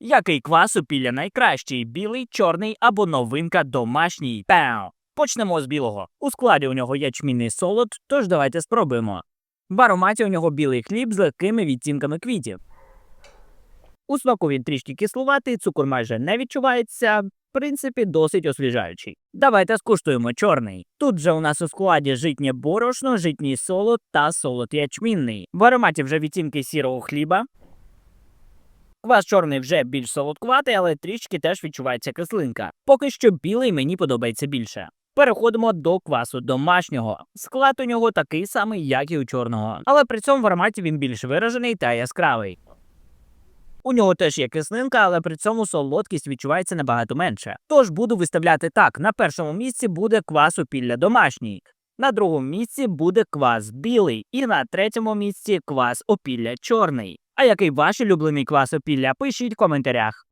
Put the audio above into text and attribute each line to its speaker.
Speaker 1: Який квас опілля найкращий? Білий, чорний або новинка домашній? Пеу. Почнемо з білого. У складі у нього ячмінний солод, тож давайте спробуємо. В ароматі у нього білий хліб з легкими відтінками квітів. У смаку він трішки кислуватий, цукор майже не відчувається. В принципі, досить освіжаючий. Давайте скуштуємо чорний. Тут же у нас у складі житнє борошно, житній солод та солод ячмінний. В ароматі вже відтінки сірого хліба. Квас чорний вже більш солодкуватий, але трішки теж відчувається кислинка. Поки що білий мені подобається більше. Переходимо до квасу домашнього. Склад у нього такий самий, як і у чорного, але при цьому в ароматі він більш виражений та яскравий. У нього теж є кислинка, але при цьому солодкість відчувається набагато менше. Тож буду виставляти так: на першому місці буде квас опілля домашній, на другому місці буде квас білий, і на третьому місці квас опілля чорний. А який ваш улюблений клас опілля? Пишіть в коментарях.